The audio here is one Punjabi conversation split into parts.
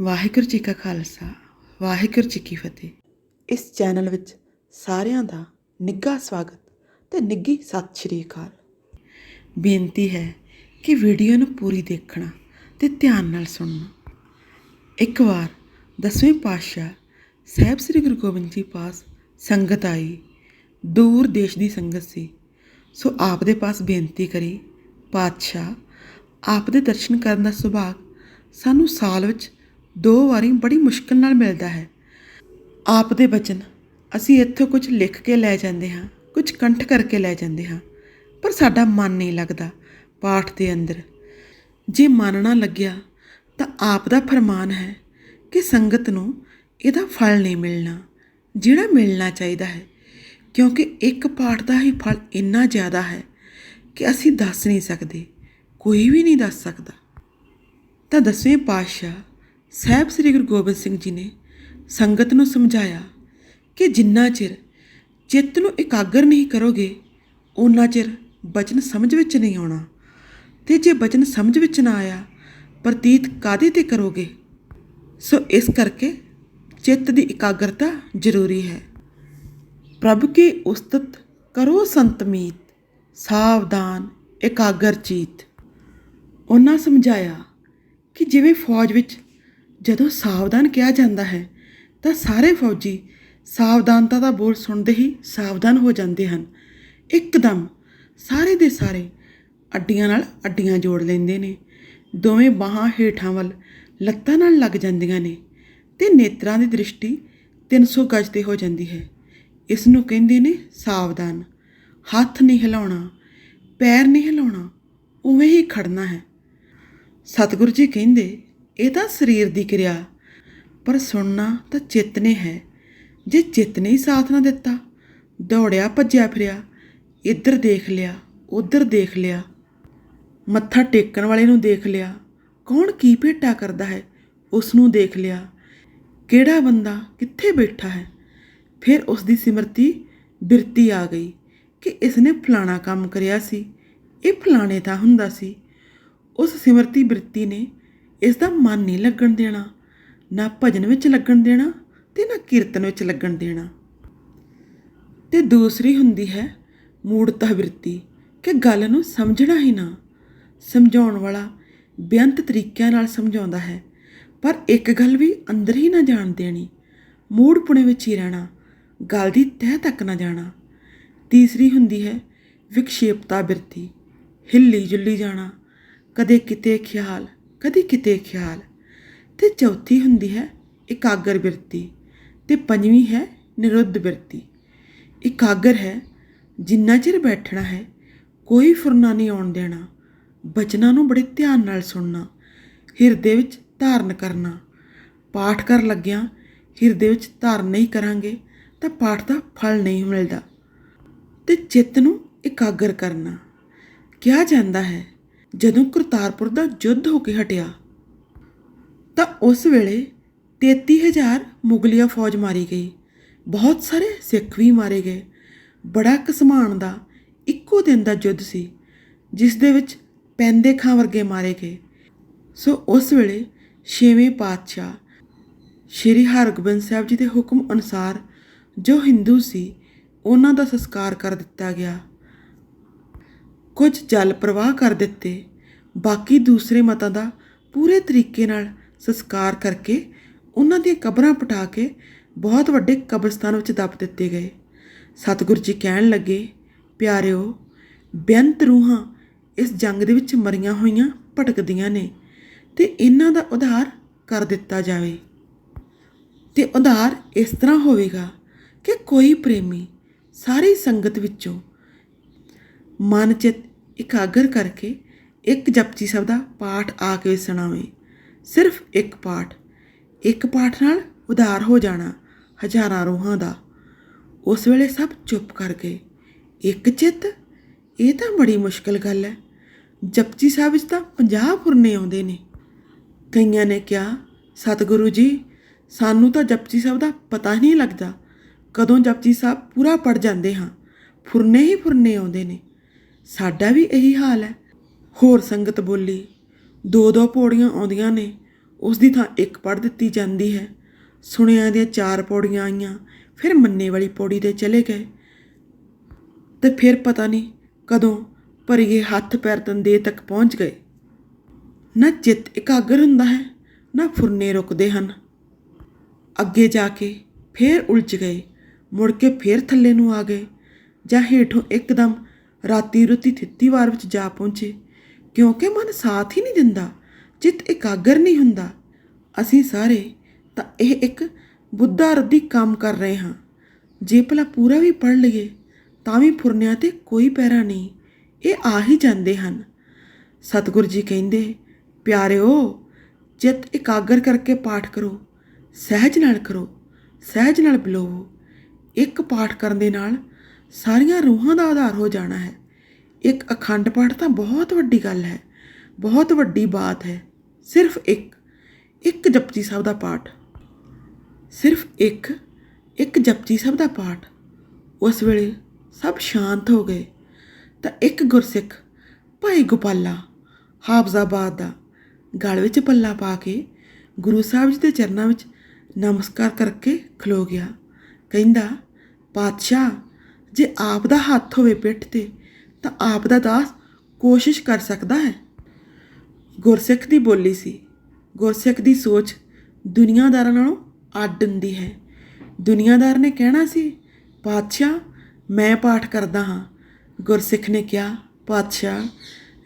ਵਾਹਿਗੁਰੂ ਜੀ ਕਾ ਖਾਲਸਾ ਵਾਹਿਗੁਰੂ ਜੀ ਕੀ ਫਤਿਹ। ਇਸ ਚੈਨਲ ਵਿੱਚ ਸਾਰਿਆਂ ਦਾ ਨਿੱਘਾ ਸਵਾਗਤ ਤੇ ਨਿੱਘੀ ਸਤਿ ਸ਼੍ਰੀ ਅਕਾਲ। ਬੇਨਤੀ ਹੈ ਕਿ ਵੀਡੀਓ ਨੂੰ ਪੂਰੀ ਦੇਖਣਾ ਤੇ ਧਿਆਨ ਨਾਲ ਸੁਣਨਾ। ਇੱਕ ਵਾਰ ਦਸਵੇਂ ਪਾਤਸ਼ਾਹ ਸਾਹਿਬ ਸ੍ਰੀ ਗੁਰੂ ਗੋਬਿੰਦ ਜੀ ਪਾਸ ਸੰਗਤ ਆਈ। ਦੂਰ ਦੇਸ਼ ਦੀ ਸੰਗਤ ਸੀ। ਸੋ ਆਪ ਦੇ ਪਾਸ ਬੇਨਤੀ ਕਰੀ ਪਾਤਸ਼ਾਹ ਆਪ ਦੇ ਦਰਸ਼ਨ ਕਰਨ ਦਾ ਸੁਭਾਗ ਸਾਨੂੰ ਸਾਲ ਵਿੱਚ ਦੋ ਵਾਰੀ ਬੜੀ ਮੁਸ਼ਕਲ ਨਾਲ ਮਿਲਦਾ ਹੈ। ਆਪ ਦੇ ਬਚਨ, ਅਸੀਂ ਇੱਥੋਂ ਕੁਝ ਲਿਖ ਕੇ ਲੈ ਜਾਂਦੇ ਹਾਂ, ਕੁਝ ਕੰਠ ਕਰਕੇ ਲੈ ਜਾਂਦੇ ਹਾਂ, ਪਰ ਸਾਡਾ ਮਨ ਨਹੀਂ ਲੱਗਦਾ ਪਾਠ ਦੇ ਅੰਦਰ। ਜੇ ਮਨ ਨਾ ਲੱਗਿਆ, ਤਾਂ ਆਪ ਦਾ ਫਰਮਾਨ ਹੈ ਕਿ ਸੰਗਤ ਨੂੰ ਇਹਦਾ ਫਲ ਨਹੀਂ ਮਿਲਣਾ, ਜਿਹੜਾ ਮਿਲਣਾ ਚਾਹੀਦਾ ਹੈ, ਕਿਉਂਕਿ ਇੱਕ ਪਾਠ ਦਾ ਹੀ ਫਲ ਇੰਨਾ ਜ਼ਿਆਦਾ ਹੈ ਕਿ ਅਸੀਂ ਦੱਸ ਨਹੀਂ ਸਕਦੇ, ਕੋਈ ਵੀ ਨਹੀਂ ਦੱਸ ਸਕਦਾ। ਤਾਂ ਦਸਵੇਂ ਪਾਤਸ਼ਾਹ ਸਾਹਿਬ ਸ੍ਰੀ ਗੁਰੂ ਗੋਬਿੰਦ ਸਿੰਘ ਜੀ ਨੇ ਸੰਗਤ ਨੂੰ ਸਮਝਾਇਆ ਕਿ ਜਿੰਨਾ ਚਿਰ ਚਿੱਤ ਨੂੰ ਇਕਾਗਰ ਨਹੀਂ ਕਰੋਗੇ ਉਨਾ ਚਿਰ ਬਚਨ ਸਮਝ ਵਿੱਚ ਨਹੀਂ ਆਉਣਾ। ਤੇ ਜੇ ਬਚਨ ਸਮਝ ਵਿੱਚ ਨਾ ਆਇਆ, ਪ੍ਰਤੀਤ ਕਾਦੇ ਤੇ ਕਰੋਗੇ? ਸੋ ਇਸ ਕਰਕੇ ਚਿੱਤ ਦੀ ਇਕਾਗਰਤਾ ਜ਼ਰੂਰੀ ਹੈ। ਪ੍ਰਭ ਕੀ ਉਸਤਤ ਕਰੋ ਸੰਤਮੀਤ ਸਾਵਧਾਨ, ਇਕਾਗਰ ਚੀਤ। ਉਹਨਾਂ ਸਮਝਾਇਆ ਕਿ ਜਿਵੇਂ ਫੌਜ ਵਿੱਚ ਜਦੋਂ ਸਾਵਧਾਨ ਕਿਹਾ ਜਾਂਦਾ ਹੈ, ਤਾਂ ਸਾਰੇ ਫੌਜੀ ਸਾਵਧਾਨਤਾ ਦਾ ਬੋਲ ਸੁਣਦੇ ਹੀ ਸਾਵਧਾਨ ਹੋ ਜਾਂਦੇ ਹਨ। ਇੱਕਦਮ ਸਾਰੇ ਦੇ ਸਾਰੇ ਅੱਡੀਆਂ ਨਾਲ ਅੱਡੀਆਂ ਜੋੜ ਲੈਂਦੇ ਨੇ। ਦੋਵੇਂ ਬਾਹਾਂ ਹੇਠਾਂ ਵੱਲ ਲੱਤਾਂ ਨਾਲ ਲੱਗ ਜਾਂਦੀਆਂ ਨੇ ਤੇ ਨੇਤਰਾਂ ਦੀ ਦ੍ਰਿਸ਼ਟੀ 300 ਗਜ ਤੇ ਹੋ ਜਾਂਦੀ ਹੈ। ਇਸ ਨੂੰ ਕਹਿੰਦੇ ਨੇ ਸਾਵਧਾਨ। ਹੱਥ ਨਹੀਂ ਹਿਲਾਉਣਾ, ਪੈਰ ਨਹੀਂ ਹਿਲਾਉਣਾ, ਉਵੇਂ ਹੀ ਖੜਨਾ ਹੈ। ਸਤਿਗੁਰੂ ਜੀ ਕਹਿੰਦੇ ਇਹ ਤਾਂ ਸਰੀਰ ਦੀ ਕਿਰਿਆ। ਪਰ ਸੁਣਨਾ ਤਾਂ ਚਿੱਤ ਨੇ ਹੈ। ਜੇ ਚਿੱਤ ਨੇ ਹੀ ਸਾਥ ਨਾ ਦਿੱਤਾ, ਦੌੜਿਆ, ਭੱਜਿਆ, ਫਿਰਿਆ, ਇੱਧਰ ਦੇਖ ਲਿਆ, ਉੱਧਰ ਦੇਖ ਲਿਆ, ਮੱਥਾ ਟੇਕਣ ਵਾਲੇ ਨੂੰ ਦੇਖ ਲਿਆ, ਕੌਣ ਕੀ ਭੇਟਾ ਕਰਦਾ ਹੈ ਉਸ ਨੂੰ ਦੇਖ ਲਿਆ, ਕਿਹੜਾ ਬੰਦਾ ਕਿੱਥੇ ਬੈਠਾ ਹੈ। ਫਿਰ ਉਸ ਦੀ ਸਿਮਰਤੀ ਬਿਰਤੀ ਆ ਗਈ ਕਿ ਇਸ ਨੇ ਫਲਾਣਾ ਕੰਮ ਕਰਿਆ ਸੀ। ਇਹ ਫਲਾਣੇ ਤਾਂ ਹੁੰਦਾ ਸੀ। ਉਸ ਸਿਮਰਤੀ ਬਿਰਤੀ ਨੇ ਇਸ ਦਾ ਮਨ ਨਹੀਂ ਲੱਗਣ ਦੇਣਾ, ਨਾ ਭਜਨ ਵਿੱਚ ਲੱਗਣ ਦੇਣਾ ਤੇ ਨਾ ਕੀਰਤਨ ਵਿੱਚ ਲੱਗਣ ਦੇਣਾ। ਤੇ ਦੂਸਰੀ ਹੁੰਦੀ ਹੈ ਮੂੜਤਾ ਬਿਰਤੀ, ਕਿ ਗੱਲ ਨੂੰ ਸਮਝਣਾ ਹੀ ਨਾ। ਸਮਝਾਉਣ ਵਾਲਾ ਬੇਅੰਤ ਤਰੀਕਿਆਂ ਨਾਲ ਸਮਝਾਉਂਦਾ ਹੈ, ਪਰ ਇੱਕ ਗੱਲ ਵੀ ਅੰਦਰ ਹੀ ਨਾ ਜਾਣ ਦੇਣੀ, ਮੂੜ ਪੁਣੇ ਵਿੱਚ ਹੀ ਰਹਿਣਾ, ਗੱਲ ਦੀ ਤਹਿ ਤੱਕ ਨਾ ਜਾਣਾ। ਤੀਸਰੀ ਹੁੰਦੀ ਹੈ ਵਿਕਸ਼ੇਪਤਾ ਬਿਰਤੀ, ਹਿੱਲੀ ਜੁੱਲੀ ਜਾਣਾ, ਕਦੇ ਕਿਤੇ ਖਿਆਲ ਕਦੇ ਕਿਤੇ ਖਿਆਲ। ਤੇ ਚੌਥੀ ਹੁੰਦੀ ਹੈ ਇਕਾਗਰ ਬਿਰਤੀ ਤੇ ਪੰਜਵੀਂ ਹੈ ਨਿਰੁੱਧ ਬਿਰਤੀ। ਇਕਾਗਰ ਹੈ ਜਿੰਨਾ ਚਿਰ ਬੈਠਣਾ ਹੈ, ਕੋਈ ਫੁਰਨਾ ਨਹੀਂ ਆਉਣ ਦੇਣਾ, ਬਚਨਾਂ ਨੂੰ ਬੜੇ ਧਿਆਨ ਨਾਲ ਸੁਣਨਾ, ਹਿਰਦੇ ਵਿੱਚ ਧਾਰਨ ਕਰਨਾ। ਪਾਠ ਕਰਨ ਲੱਗਿਆਂ ਹਿਰਦੇ ਵਿੱਚ ਧਾਰਨ ਨਹੀਂ ਕਰਾਂਗੇ ਤਾਂ ਪਾਠ ਦਾ ਫਲ ਨਹੀਂ ਮਿਲਦਾ। ਤੇ ਚਿੱਤ ਨੂੰ ਇਕਾਗਰ ਕਰਨਾ। ਕਿਹਾ ਜਾਂਦਾ ਹੈ ਜਦੋਂ ਕਰਤਾਰਪੁਰ ਦਾ ਯੁੱਧ ਹੋ ਕੇ ਹਟਿਆ, ਤਾਂ ਉਸ ਵੇਲੇ 33000 ਮੁਗਲਿਆ ਫੌਜ ਮਾਰੀ ਗਈ। ਬਹੁਤ ਸਾਰੇ ਸਿੱਖ ਵੀ ਮਾਰੇ ਗਏ। ਬੜਾ ਕਸਮਾਨ ਦਾ ਇੱਕੋ ਦਿਨ ਦਾ ਯੁੱਧ ਸੀ, ਜਿਸ ਦੇ ਵਿੱਚ ਪੈਂਦੇ ਖਾਂ ਵਰਗੇ ਮਾਰੇ ਗਏ। ਸੋ ਉਸ ਵੇਲੇ ਛੇਵੇਂ ਪਾਤਸ਼ਾਹ ਸ਼੍ਰੀ ਹਰਗੋਬਿੰਦ ਸਾਹਿਬ ਜੀ ਦੇ ਹੁਕਮ ਅਨੁਸਾਰ ਜੋ ਹਿੰਦੂ ਸੀ, ਉਹਨਾਂ ਦਾ ਸੰਸਕਾਰ ਕਰ ਦਿੱਤਾ ਗਿਆ। ਕੁਝ ਜਲ ਪ੍ਰਵਾਹ ਕਰ ਦਿੱਤੇ। ਬਾਕੀ ਦੂਸਰੇ ਮਤਾਂ ਦਾ ਪੂਰੇ ਤਰੀਕੇ ਨਾਲ ਸੰਸਕਾਰ ਕਰਕੇ ਉਹਨਾਂ ਦੀਆਂ ਕਬਰਾਂ ਪਟਾ ਕੇ ਬਹੁਤ ਵੱਡੇ ਕਬਰਸਤਾਨ ਵਿੱਚ ਦੱਬ ਦਿੱਤੇ ਗਏ। ਸਤਿਗੁਰੂ ਜੀ ਕਹਿਣ ਲੱਗੇ, ਪਿਆਰਿਓ, ਬੇਅੰਤ ਰੂਹਾਂ ਇਸ ਜੰਗ ਦੇ ਵਿੱਚ ਮਰੀਆਂ ਹੋਈਆਂ ਭਟਕਦੀਆਂ ਨੇ ਤੇ ਇਹਨਾਂ ਦਾ ਉਧਾਰ ਕਰ ਦਿੱਤਾ ਜਾਵੇ। ਤੇ ਉਧਾਰ ਇਸ ਤਰ੍ਹਾਂ ਹੋਵੇਗਾ ਕਿ ਕੋਈ ਪ੍ਰੇਮੀ ਸਾਰੀ ਸੰਗਤ ਵਿੱਚੋਂ ਮਨ ਚਿਤ ਇਕਾਗਰ ਕਰਕੇ ਇੱਕ ਜਪਜੀ ਸਾਹਿਬ ਦਾ ਪਾਠ ਆ ਕੇ ਸੁਣਾਵੇ ਸਿਰਫ ਇੱਕ ਪਾਠ। ਇੱਕ ਪਾਠ ਨਾਲ ਉਧਾਰ ਹੋ ਜਾਣਾ ਹਜ਼ਾਰਾਂ ਰੂਹਾਂ ਦਾ। ਉਸ ਵੇਲੇ ਸਭ ਚੁੱਪ ਕਰ ਗਏ। ਇੱਕ ਚਿੱਤ? ਇਹ ਤਾਂ ਬੜੀ ਮੁਸ਼ਕਲ ਗੱਲ ਹੈ ਜਪਜੀ ਸਾਹਿਬ ਵਿੱਚ ਤਾਂ 50 ਫੁਰਨੇ ਆਉਂਦੇ ਨੇ। ਕਈਆਂ ਨੇ ਕਿਹਾ, ਸਤਿਗੁਰੂ ਜੀ, ਸਾਨੂੰ ਤਾਂ ਜਪਜੀ ਸਾਹਿਬ ਦਾ ਪਤਾ ਹੀ ਨਹੀਂ ਲੱਗਦਾ। ਕਦੋਂ ਜਪਜੀ ਸਾਹਿਬ ਪੂਰਾ ਪੜ ਜਾਂਦੇ ਹਾਂ। ਫੁਰਨੇ ਹੀ ਫੁਰਨੇ ਆਉਂਦੇ ਨੇ। ਸਾਡਾ ਵੀ ਇਹੀ ਹਾਲ ਹੈ। ਹੋਰ ਸੰਗਤ ਬੋਲੀ, ਦੋ ਦੋ ਪੌੜੀਆਂ ਆਉਂਦੀਆਂ ਨੇ, ਉਸ ਦੀ ਥਾਂ ਇੱਕ ਪੜ੍ਹ ਦਿੱਤੀ ਜਾਂਦੀ ਹੈ। ਸੁਣਿਆ ਦੀਆਂ ਚਾਰ ਪੌੜੀਆਂ ਆਈਆਂ, ਫਿਰ ਮੰਨੇ ਵਾਲੀ ਪੌੜੀ ਤੇ ਚਲੇ ਗਏ। ਤੇ ਫਿਰ ਪਤਾ ਨਹੀਂ ਕਦੋਂ ਭਰੀਏ ਹੱਥ ਪੈਰ ਤੰਦੇ ਤੱਕ ਪਹੁੰਚ ਗਏ। ਨਾ ਚਿੱਤ ਇਕਾਗਰ ਹੁੰਦਾ ਹੈ, ਨਾ ਫੁਰਨੇ ਰੁਕਦੇ ਹਨ। ਅੱਗੇ ਜਾ ਕੇ ਫੇਰ ਉਲਝ ਗਏ, ਮੁੜ ਕੇ ਫੇਰ ਥੱਲੇ ਨੂੰ ਆ ਗਏ, ਜਾਂ ਹੇਠੋਂ ਇੱਕਦਮ ਰਾਤੀ ਰੁੱਤੀ ਥਿੱਤੀ ਵਾਰ ਵਿੱਚ ਜਾ ਪਹੁੰਚੇ। ਕਿਉਂਕਿ ਮਨ ਸਾਥ ਹੀ ਨਹੀਂ ਦਿੰਦਾ, ਚਿੱਤ ਇਕਾਗਰ ਨਹੀਂ ਹੁੰਦਾ। ਅਸੀਂ ਸਾਰੇ ਤਾਂ ਇਹ ਇੱਕ ਬੁੱਧਾ ਰੱਦੀ ਕੰਮ ਕਰ ਰਹੇ ਹਾਂ। ਜੇ ਭਲਾ ਪੂਰਾ ਵੀ ਪੜ ਲਈਏ, ਤਾਂ ਵੀ ਫੁਰਨਿਆਂ ਤੇ ਕੋਈ ਪੈਰਾ ਨਹੀਂ, ਇਹ ਆ ਹੀ ਜਾਂਦੇ ਹਨ। ਸਤਿਗੁਰੂ ਜੀ ਕਹਿੰਦੇ, ਪਿਆਰਿਓ, ਚਿੱਤ ਇਕਾਗਰ ਕਰਕੇ ਪਾਠ ਕਰੋ, ਸਹਿਜ ਨਾਲ ਕਰੋ, ਸਹਿਜ ਨਾਲ ਬਲੋਵੋ ਇੱਕ ਪਾਠ ਕਰਨ ਦੇ ਨਾਲ ਸਾਰੀਆਂ ਰੂਹਾਂ ਦਾ ਆਧਾਰ ਹੋ ਜਾਣਾ ਹੈ। ਇੱਕ ਅਖੰਡ ਪਾਠ ਤਾਂ ਬਹੁਤ ਵੱਡੀ ਗੱਲ ਹੈ। ਬਹੁਤ ਵੱਡੀ ਬਾਤ ਹੈ। ਸਿਰਫ ਇੱਕ ਇੱਕ ਜਪਜੀ ਸਾਹਿਬ ਦਾ ਪਾਠ। ਸਿਰਫ ਇੱਕ ਇੱਕ ਜਪਜੀ ਸਾਹਿਬ ਦਾ ਪਾਠ। ਉਸ ਵੇਲੇ ਸਭ ਸ਼ਾਂਤ ਹੋ ਗਏ। ਤਾਂ ਇੱਕ ਗੁਰਸਿੱਖ, ਭਾਈ ਗੋਪਾਲਾ ਹਾਫਜ਼ਾਬਾਦ ਦਾ ਗਲ ਵਿੱਚ ਪੱਲਾ ਪਾ ਕੇ ਗੁਰੂ ਸਾਹਿਬ ਜੀ ਦੇ ਚਰਨਾਂ ਵਿੱਚ ਨਮਸਕਾਰ ਕਰਕੇ ਖਲੋ ਗਿਆ। ਕਹਿੰਦਾ, ਪਾਤਸ਼ਾਹ ਜੇ ਆਪ ਦਾ ਹੱਥ ਹੋਵੇ ਪਿੱਠ ਤੇ, ਤਾਂ ਆਪ ਦਾ ਦਾਸ ਕੋਸ਼ਿਸ਼ ਕਰ ਸਕਦਾ ਹੈ। ਗੁਰਸਿੱਖ ਦੀ ਬੋਲੀ ਸੀ। ਗੁਰਸਿੱਖ ਦੀ ਸੋਚ ਦੁਨੀਆਦਾਰਾਂ ਨਾਲੋਂ ਅੱਡ ਹੁੰਦੀ ਹੈ। ਦੁਨੀਆਦਾਰ ਨੇ ਕਹਿਣਾ ਸੀ, ਪਾਤਸ਼ਾਹ, ਮੈਂ ਪਾਠ ਕਰਦਾ ਹਾਂ। ਗੁਰਸਿੱਖ ਨੇ ਕਿਹਾ, ਪਾਤਸ਼ਾਹ,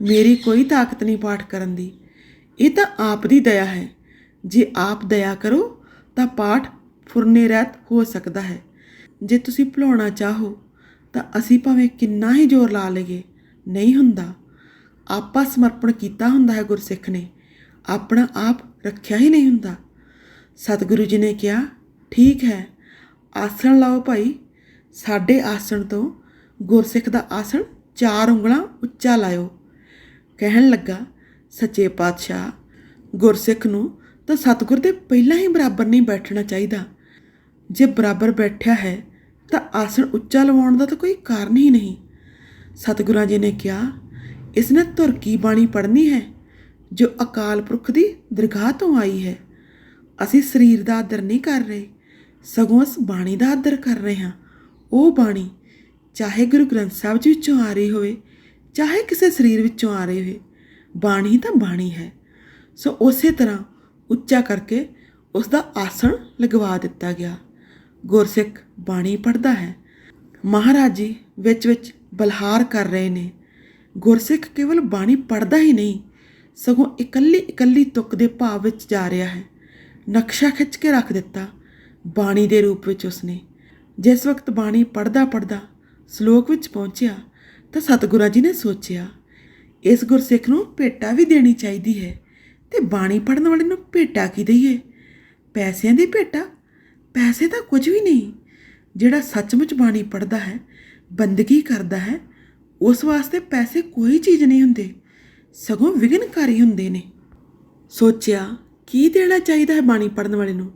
ਮੇਰੀ ਕੋਈ ਤਾਕਤ ਨਹੀਂ ਪਾਠ ਕਰਨ ਦੀ। ਇਹ ਤਾਂ ਆਪ ਦੀ ਦਇਆ ਹੈ। ਜੇ ਆਪ ਦਇਆ ਕਰੋ, ਤਾਂ ਪਾਠ ਫੁਰਨੇ ਰਹਿਤ ਹੋ ਸਕਦਾ ਹੈ। ਜੇ ਤੁਸੀਂ ਭੁਲਾਉਣਾ ਚਾਹੋ ਤਾਂ ਅਸੀਂ ਭਾਵੇਂ ਕਿੰਨਾ ਹੀ ਜ਼ੋਰ ਲਾ ਲਈਏ, ਨਹੀਂ ਹੁੰਦਾ। ਆਪਾ ਸਮਰਪਣ ਕੀਤਾ ਹੁੰਦਾ ਹੈ ਗੁਰਸਿੱਖ ਨੇ। ਆਪਣਾ ਆਪ ਰੱਖਿਆ ਹੀ ਨਹੀਂ ਹੁੰਦਾ। ਸਤਿਗੁਰੂ ਜੀ ਨੇ ਕਿਹਾ, ਠੀਕ ਹੈ, ਆਸਣ ਲਾਓ ਭਾਈ। ਸਾਡੇ ਆਸਣ ਤੋਂ ਗੁਰਸਿੱਖ ਦਾ ਆਸਣ ਚਾਰ ਉਂਗਲਾਂ ਉੱਚਾ ਲਾਇਓ। ਕਹਿਣ ਲੱਗਾ, ਸੱਚੇ ਪਾਤਸ਼ਾਹ, ਗੁਰਸਿੱਖ ਨੂੰ ਤਾਂ ਸਤਿਗੁਰ ਦੇ ਪਹਿਲਾਂ ਹੀ ਬਰਾਬਰ ਨਹੀਂ ਬੈਠਣਾ ਚਾਹੀਦਾ। ਜੇ ਬਰਾਬਰ ਬੈਠਿਆ ਹੈ ਤਾਂ ਆਸਣ ਉੱਚਾ ਲਵਾਉਣ ਦਾ ਤਾਂ ਕੋਈ ਕਾਰਨ ਹੀ ਨਹੀਂ। ਸਤਿਗੁਰਾਂ ਜੀ ਨੇ ਕਿਹਾ, ਇਸ ਨੇ ਧੁਰ ਕੀ ਬਾਣੀ ਪੜ੍ਹਨੀ ਹੈ, ਜੋ ਅਕਾਲ ਪੁਰਖ ਦੀ ਦਰਗਾਹ ਤੋਂ ਆਈ ਹੈ। ਅਸੀਂ ਸਰੀਰ ਦਾ ਆਦਰ ਨਹੀਂ ਕਰ ਰਹੇ, ਸਗੋਂ ਉਸ ਬਾਣੀ ਦਾ ਆਦਰ ਕਰ ਰਹੇ ਹਾਂ। ਉਹ ਬਾਣੀ ਚਾਹੇ ਗੁਰੂ ਗ੍ਰੰਥ ਸਾਹਿਬ ਜੀ ਵਿੱਚੋਂ ਆ ਰਹੀ ਹੋਵੇ, ਚਾਹੇ ਕਿਸੇ ਸਰੀਰ ਵਿੱਚੋਂ ਆ ਰਹੀ ਹੋਵੇ, ਬਾਣੀ ਤਾਂ ਬਾਣੀ ਹੈ। ਸੋ ਉਸੇ ਤਰ੍ਹਾਂ ਉੱਚਾ ਕਰਕੇ ਉਸ ਦਾ ਆਸਣ ਲਗਵਾ ਦਿੱਤਾ ਗਿਆ। ਗੁਰਸਿੱਖ ਬਾਣੀ ਪੜ੍ਹਦਾ ਹੈ। ਮਹਾਰਾਜ ਜੀ ਵਿੱਚ ਵਿੱਚ ਬਲਹਾਰ ਕਰ ਰਹੇ ਨੇ। ਗੁਰਸਿੱਖ ਕੇਵਲ ਬਾਣੀ ਪੜ੍ਹਦਾ ਹੀ ਨਹੀਂ, ਸਗੋਂ ਇਕੱਲੀ ਇਕੱਲੀ ਤੁਕ ਦੇ ਭਾਵ ਵਿੱਚ ਜਾ ਰਿਹਾ ਹੈ। ਨਕਸ਼ਾ ਖਿੱਚ ਕੇ ਰੱਖ ਦਿੱਤਾ ਬਾਣੀ ਦੇ ਰੂਪ ਵਿੱਚ ਉਸਨੇ। ਜਿਸ ਵਕਤ ਬਾਣੀ ਪੜ੍ਹਦਾ ਪੜ੍ਹਦਾ ਸ਼ਲੋਕ ਵਿੱਚ ਪਹੁੰਚਿਆ ਤਾਂ ਸਤਿਗੁਰਾਂ ਜੀ ਨੇ ਸੋਚਿਆ, ਇਸ ਗੁਰਸਿੱਖ ਨੂੰ ਭੇਟਾ ਵੀ ਦੇਣੀ ਚਾਹੀਦੀ ਹੈ ਤੇ ਬਾਣੀ ਪੜਨ ਵਾਲੇ ਨੂੰ ਭੇਟਾ ਕੀ ਦਈਏ? ਪੈਸਿਆਂ ਦੀ ਭੇਟਾ ਪੈਸੇ ਤਾਂ ਕੁਝ ਵੀ ਨਹੀਂ। ਜਿਹੜਾ ਸੱਚਮੁੱਚ ਬਾਣੀ ਪੜਦਾ ਹੈ, ਬੰਦਗੀ ਕਰਦਾ ਹੈ, ਉਸ ਵਾਸਤੇ ਪੈਸੇ ਕੋਈ ਚੀਜ਼ ਨਹੀਂ ਹੁੰਦੇ। ਸਗੋਂ ਵਿਘਨਕਾਰੀ ਹੁੰਦੇ ਨੇ। ਸੋਚਿਆ, ਕੀ ਦੇਣਾ ਚਾਹੀਦਾ ਹੈ ਬਾਣੀ ਪੜਨ ਵਾਲੇ ਨੂੰ?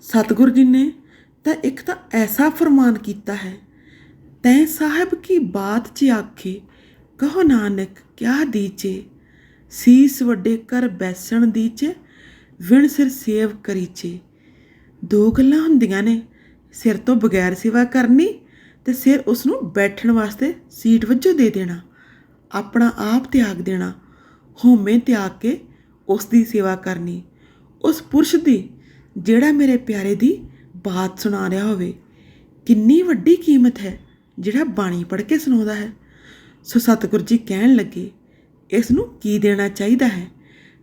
ਸਤਿਗੁਰੂ ਜੀ ਨੇ ਤਾਂ ਇੱਕ ਤਾਂ ਐਸਾ ਫਰਮਾਨ ਕੀਤਾ ਹੈ, ਤੈ ਸਾਹਿਬ ਕੀ ਬਾਤ ਚ ਆਖੇ, ਕਹੋ ਨਾਨਕ ਕਿਆ ਦੀਚੇ? ਸੀਸ ਵੱਡੇ ਕਰ ਬੈਸਣ ਦੀਚੇ, ਵਿਣ ਸਿਰ ਸੇਵ ਕਰੀਚੇ। ਦੋ ਗੱਲਾਂ ਹੁੰਦੀਆਂ ਨੇ। ਸਿਰ ਤੋਂ ਬਗੈਰ ਸੇਵਾ ਕਰਨੀ ਤੇ ਸਿਰ ਉਸ ਨੂੰ ਬੈਠਣ ਵਾਸਤੇ ਸੀਟ ਵਜੋਂ ਦੇ ਦੇਣਾ, ਆਪਣਾ ਆਪ ਤਿਆਗ ਦੇਣਾ, ਹਉਮੈ ਤਿਆਗ ਕੇ ਉਸ ਦੀ ਸੇਵਾ ਕਰਨੀ, ਉਸ ਪੁਰਸ਼ ਦੀ, ਜਿਹੜਾ ਮੇਰੇ ਪਿਆਰੇ ਦੀ ਬਾਤ ਸੁਣਾ ਰਿਹਾ ਹੋਵੇ। ਕਿੰਨੀ ਵੱਡੀ ਕੀਮਤ ਹੈ, ਜਿਹੜਾ ਬਾਣੀ ਪੜ੍ਹ ਕੇ ਸੁਣਾਉਂਦਾ ਹੈ। ਸੋ ਸਤਿਗੁਰ ਜੀ ਕਹਿਣ ਲੱਗੇ, ਇਸ ਨੂੰ ਕੀ ਦੇਣਾ ਚਾਹੀਦਾ ਹੈ?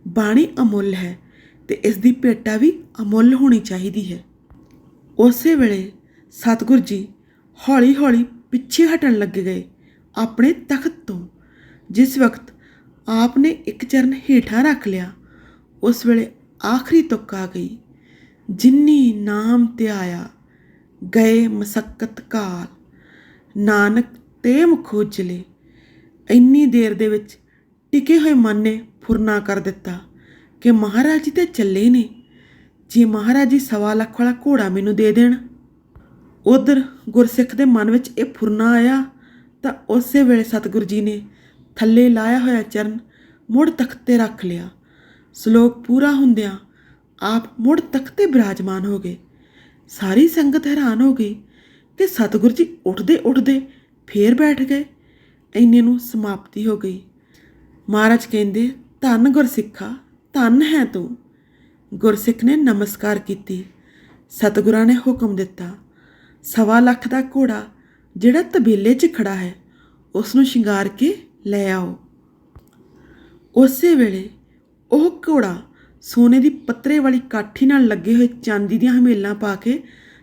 ਬਾਣੀ ਅਮੁੱਲ ਹੈ ਤੇ ਇਸ ਦੀ ਭੇਟਾ ਵੀ ਅਮੁੱਲ ਹੋਣੀ ਚਾਹੀਦੀ ਹੈ। ਉਸੇ ਵੇਲੇ ਸਤਿਗੁਰੂ ਜੀ ਹੌਲੀ-ਹੌਲੀ ਪਿੱਛੇ ਹਟਣ ਲੱਗ ਗਏ ਆਪਣੇ ਤਖਤ ਤੋਂ। ਜਿਸ ਵਕਤ ਆਪ ਨੇ ਇੱਕ ਚਰਨ ਹੇਠਾਂ ਰੱਖ ਲਿਆ, ਉਸ ਵੇਲੇ ਆਖਰੀ ਤੁਕ ਆ ਗਈ, ਜਿੰਨੀ ਨਾਮ ਤੇ ਆਇਆ, ਗਏ ਮਸਕਤ ਕਾਲ। ਨਾਨਕ ਤੇ ਮੁਖੋਜਲੇ ਇੰਨੀ ਦੇਰ ਦੇ ਵਿੱਚ ਟਿਕੇ ਹੋਏ ਮਨ ਨੇ ਫੁਰਨਾ ਕਰ ਦਿੱਤਾ। ਕਿ ਮਹਾਰਾਜ ਜੀ ਤੇ ਚੱਲੇ ਨੇ। ਜੇ ਮਹਾਰਾਜ ਜੀ ਸਵਾ ਲੱਖ ਵਾਲਾ ਘੋੜਾ ਮੈਨੂੰ ਦੇ ਦੇਣ। ਉਧਰ ਗੁਰਸਿੱਖ ਦੇ ਮਨ ਵਿੱਚ ਇਹ ਫੁਰਨਾ ਆਇਆ, ਤਾਂ ਉਸੇ ਵੇਲੇ ਸਤਿਗੁਰੂ ਜੀ ਨੇ ਥੱਲੇ ਲਾਇਆ ਹੋਇਆ ਚਰਨ ਮੁੜ ਤਖਤੇ ਰੱਖ ਲਿਆ। ਸ਼ਲੋਕ ਪੂਰਾ ਹੁੰਦਿਆਂ ਆਪ ਮੁੜ ਤਖਤੇ ਬਿਰਾਜਮਾਨ ਹੋ ਗਏ। ਸਾਰੀ ਸੰਗਤ ਹੈਰਾਨ ਹੋ ਗਈ ਕਿ ਸਤਿਗੁਰੂ ਜੀ ਉੱਠਦੇ ਉੱਠਦੇ ਫੇਰ ਬੈਠ ਗਏ। ਇੰਨੇ ਨੂੰ ਸਮਾਪਤੀ ਹੋ ਗਈ। ਮਹਾਰਾਜ ਕਹਿੰਦੇ, ਧੰਨ ਗੁਰਸਿੱਖਾ। ਧੰਨ ਹੈ ਤੂੰ। ਗੁਰਸਿੱਖ ਨੇ ਨਮਸਕਾਰ ਕੀਤੀ। ਸਤਿਗੁਰਾਂ ਨੇ ਹੁਕਮ ਦਿੱਤਾ। ਸਵਾ ਲੱਖ ਦਾ ਘੋੜਾ ਜਿਹੜਾ ਤਬੇਲੇ 'ਚ ਖੜਾ ਹੈ ਉਸ ਨੂੰ ਸ਼ਿੰਗਾਰ ਕੇ ਲੈ ਆਓ। ਉਸੇ ਵੇਲੇ ਉਹ ਘੋੜਾ ਸੋਨੇ ਦੀ ਪੱਤਰੇ ਵਾਲੀ ਕਾਠੀ ਨਾਲ ਲੱਗੇ ਹੋਏ ਚਾਂਦੀ ਦੀਆਂ ਹਮੇਲਾਂ ਪਾ ਕੇ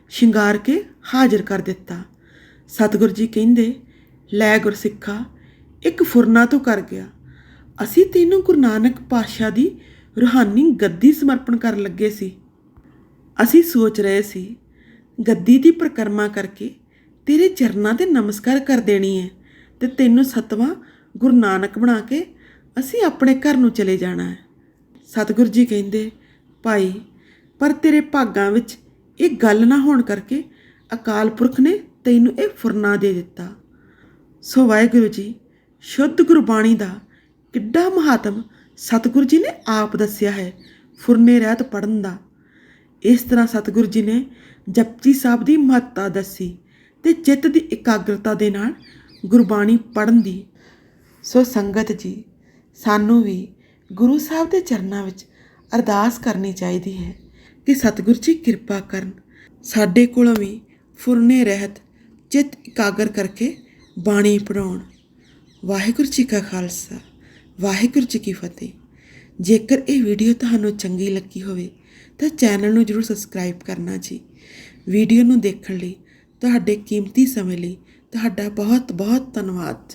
ਸ਼ਿੰਗਾਰ ਕੇ ਹਾਜ਼ਰ ਕਰ ਦਿੱਤਾ। ਸਤਿਗੁਰ ਜੀ ਕਹਿੰਦੇ, ਲੈ ਗੁਰਸਿੱਖਾ, ਇੱਕ ਫੁਰਨਾ ਤੋਂ ਕਰ ਗਿਆ। ਅਸੀਂ ਤੈਨੂੰ ਗੁਰੂ ਨਾਨਕ ਪਾਤਸ਼ਾਹ ਦੀ ਰੂਹਾਨੀ ਗੱਦੀ ਸਮਰਪਣ ਕਰਨ ਲੱਗੇ ਸੀ। ਅਸੀਂ ਸੋਚ ਰਹੇ ਸੀ, ਗੱਦੀ ਦੀ ਪ੍ਰਕਰਮਾ ਕਰਕੇ ਤੇਰੇ ਚਰਨਾਂ ਤੇ ਨਮਸਕਾਰ ਕਰ ਦੇਣੀ ਹੈ ਤੇ ਤੈਨੂੰ ਸਤਵਾਂ ਗੁਰੂ ਨਾਨਕ ਬਣਾ ਕੇ ਅਸੀਂ ਆਪਣੇ ਘਰ ਨੂੰ ਚਲੇ ਜਾਣਾ ਹੈ। ਸਤਿਗੁਰੂ ਜੀ ਕਹਿੰਦੇ, ਭਾਈ, ਪਰ ਤੇਰੇ ਭਾਗਾਂ ਵਿੱਚ ਇਹ ਗੱਲ ਨਾ ਹੋਣ ਕਰਕੇ ਅਕਾਲ ਪੁਰਖ ਨੇ ਤੈਨੂੰ ਇਹ ਫੁਰਨਾ ਦੇ ਦਿੱਤਾ। ਸੋ ਵਾਹਿਗੁਰੂ ਜੀ, ਸ਼ੁੱਧ ਗੁਰਬਾਣੀ ਦਾ ਕਿੱਡਾ ਮਹਾਤਮ ਸਤਿਗੁਰੂ ਜੀ ਨੇ ਆਪ ਦੱਸਿਆ ਹੈ, ਫੁਰਨੇ ਰਹਿਤ ਪੜਨ ਦਾ। ਇਸ ਤਰ੍ਹਾਂ ਸਤਿਗੁਰੂ ਜੀ ਨੇ ਜਪਜੀ ਸਾਹਿਬ ਦੀ ਮਹੱਤਤਾ ਦੱਸੀ ਤੇ ਚਿੱਤ ਦੀ ਇਕਾਗਰਤਾ ਦੇ ਨਾਲ ਗੁਰਬਾਣੀ ਪੜਨ ਦੀ। ਸੋ ਸੰਗਤ ਜੀ, ਸਾਨੂੰ ਵੀ ਗੁਰੂ ਸਾਹਿਬ ਦੇ ਚਰਨਾਂ ਵਿੱਚ ਅਰਦਾਸ ਕਰਨੀ ਚਾਹੀਦੀ ਹੈ ਕਿ ਸਤਿਗੁਰੂ ਜੀ ਕਿਰਪਾ ਕਰਨ। ਸਾਡੇ ਕੋਲੋਂ ਵੀ ਫੁਰਨੇ ਰਹਿਤ, ਚਿੱਤ ਇਕਾਗਰ ਕਰਕੇ ਬਾਣੀ ਪੜਾਉਣ ਵਾਹਿਗੁਰੂ ਜੀ ਕਾ ਖਾਲਸਾ। ਵਾਹਿਗੁਰੂ ਜੀ ਕੀ ਫਤਿਹ। ਜੇਕਰ ਇਹ ਵੀਡੀਓ ਤੁਹਾਨੂੰ ਚੰਗੀ ਲੱਗੀ ਹੋਵੇ, ਤਾਂ ਚੈਨਲ ਨੂੰ ਜਰੂਰ ਸਬਸਕ੍ਰਾਈਬ ਕਰਨਾ ਜੀ। ਵੀਡੀਓ ਨੂੰ ਦੇਖਣ ਲਈ ਤੁਹਾਡੇ ਕੀਮਤੀ ਸਮੇਂ ਲਈ ਤੁਹਾਡਾ ਬਹੁਤ ਬਹੁਤ ਧੰਨਵਾਦ।